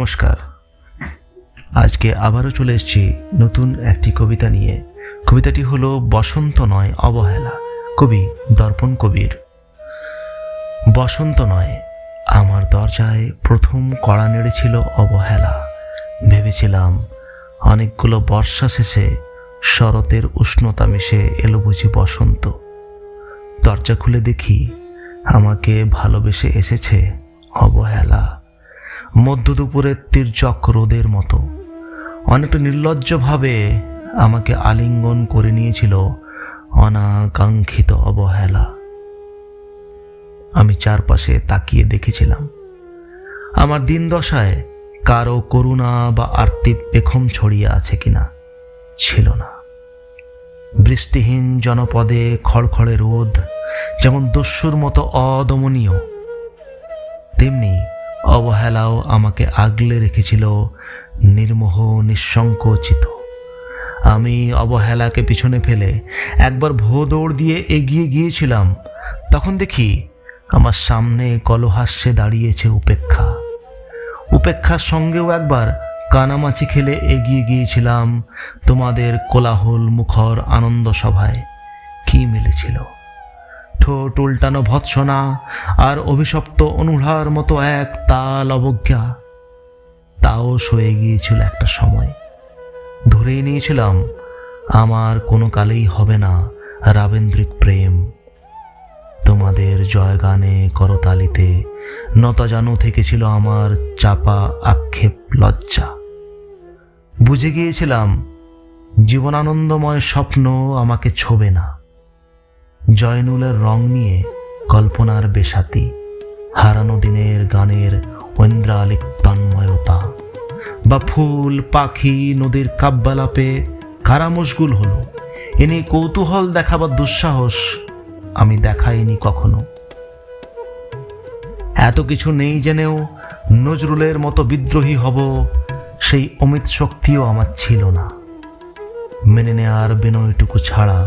নমস্কার। আজকে আবারও চলে এসেছি নতুন একটি কবিতা নিয়ে। কবিতাটি হলো বসন্ত নয় অবহেলা, কবি দর্পণ কবির। বসন্ত নয়, আমার দরজায় প্রথম কড়া নেড়েছিল অবহেলা। ভেবেছিলাম অনেকগুলো বর্ষা শেষে শরতের উষ্ণতা মিশে এলো বুঝি বসন্ত। দরজা খুলে দেখি আমাকে ভালোবেসে এসেছে অবহেলা। মধ্য দুপুরের তির্যক রোদের মতো। অনেকটা নির্লজ্জভাবে আমাকে আলিঙ্গন করে নিয়েছিল অনাকাঙ্ক্ষিত অবহেলা। আমি চারপাশে তাকিয়ে দেখেছিলাম। আমার দিন দশায় কারও করুণা বা আর্তিব পেখম ছড়িয়ে আছে কিনা ছিল না। বৃষ্টিহীন জনপদে খড়খড়ে রোদ, যেমন দস্যুর মতো অদমনীয়, তেমনি অবহেলাও আমাকে আগলে রেখেছিল, নির্মোহ, নিঃসংকোচিত। আমি অবহেলাকে পিছনে ফেলে একবার ভো দৌড় দিয়ে এগিয়ে গিয়েছিলাম, তখন দেখি আমার সামনে কলহাস্যে দাঁড়িয়েছে উপেক্ষা। উপেক্ষার সঙ্গেও একবার কানামাছি খেলে এগিয়ে গিয়েছিলাম তোমাদের কোলাহল মুখর আনন্দ সভায় কি মিলেছিল? ঠোঁট উল্টানো ভৎসনা আর অভিশপ্ত অনুঢ়ার মতো এক তাল অবজ্ঞা। তাও সয়ে গিয়েছিল একটা সময়। ধরেই নিয়েছিলাম, আমার কোনো কালেই হবে না রাবেন্দ্রিক প্রেম। তোমাদের জয়গানে করতালিতে নতাজানু থেকেছিল আমার চাপা আক্ষেপ লজ্জা। বুঝে গিয়েছিলাম, জীবনানন্দময় স্বপ্ন আমাকে ছোবে না। জয়নুলের রং নিয়ে কল্পনার বেসাতি হারানো দিনের গানের ঐন্দ্রালিক তন্ময়তা বা ফুল, পাখি, নদীর কাব্যালাপে কারা মশগুল হলো। এ নিয়ে কৌতূহল দেখাবার দুঃসাহস আমি দেখাইনি কখনো। এত কিছু নেই জেনেও নজরুলের মতো বিদ্রোহী হব সেই অমিত শক্তিও আমার ছিল না। মেনে নেওয়ার বিনয়টুকু ছাড়া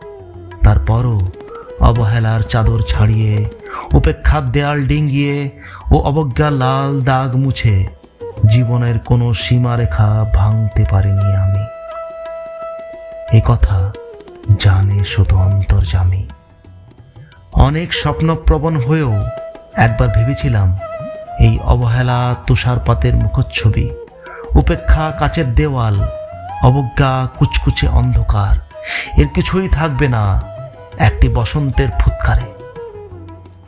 তারপরও অবহেলার চাদর ছাড়িয়ে উপেক্ষার দেয়াল ডিঙ্গিয়ে ও অবজ্ঞার লাল দাগ মুছে জীবনের কোনো সীমারেখা ভাঙতে পারিনি আমি। এ কথা জানে শুধু অন্তর্জামী অনেক স্বপ্নপ্রবণ হয়েও একবার ভেবেছিলাম, এই অবহেলা তুষারপাতের মুখচ্ছবি, উপেক্ষা কাচের দেওয়াল, অবজ্ঞা কুচকুচে অন্ধকার, এর কিছুই থাকবে না। একটি বসন্তের ফুৎকারে।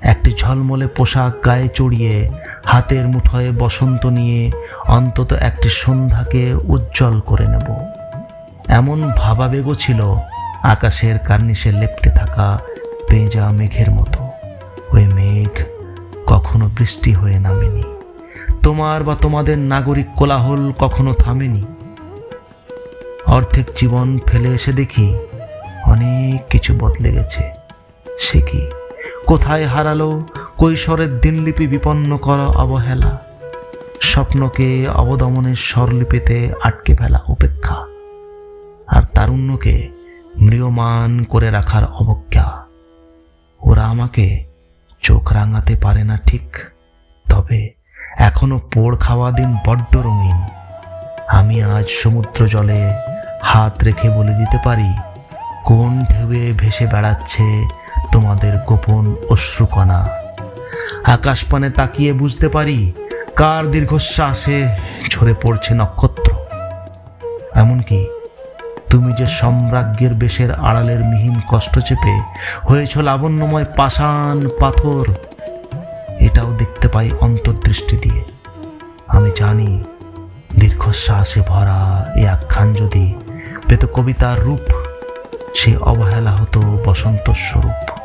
একটি ঝলমলে পোশাক গায়ে চড়িয়ে, হাতের মুঠোয় বসন্ত নিয়ে অন্তত একটি সন্ধ্যাকে উজ্জ্বল করে নেব। এমন ভাবাবেগও ছিল আকাশের কার্নিশে লেপ্টে থাকা পেঁজা মেঘের মতো। ওই মেঘ কখনো বৃষ্টি হয়ে নামেনি। তোমার বা তোমাদের নাগরিক কোলাহল কখনো থামেনি। অর্ধেক জীবন ফেলে এসে দেখি অনেক কিছু বদলে গেছে। সে কি? কোথায় হারালো? কৈশোরের দিনলিপি বিপন্ন করা অবহেলা। স্বপ্নকে অবদমনের স্বরলিপিতে আটকে ফেলা উপেক্ষা। আর তারুণ্যকে ম্রিয়মান করে রাখার অবজ্ঞা। ওরা আমাকে চোখ রাঙাতে পারে না ঠিক। তবে এখনও পোড় খাওয়া দিন বড্ড রঙিন। আমি আজ সমুদ্র জলে হাত রেখে বলে দিতে পারি ঢেউয়ে ভেসে বেড়াচ্ছে তোমাদের গোপন অশ্রুকণা। আকাশপানে তাকিয়ে বুঝতে পারি কার দীর্ঘশ্বাসে ঝরে পড়ছে নক্ষত্র। এমনকি তুমি যে সম্রাজ্ঞের বেশের আড়ালের মিহিন কষ্ট চেপে হয়েছ লাবণ্যময় পাষাণ পাথর, এটাও দেখতে পাই অন্তর্দৃষ্টি দিয়ে। আমি জানি দীর্ঘশ্বাসে ভরা এ আখ্যান যদি পেত কবিতার রূপ সে অবহেলা হতো বসন্ত স্বরূপ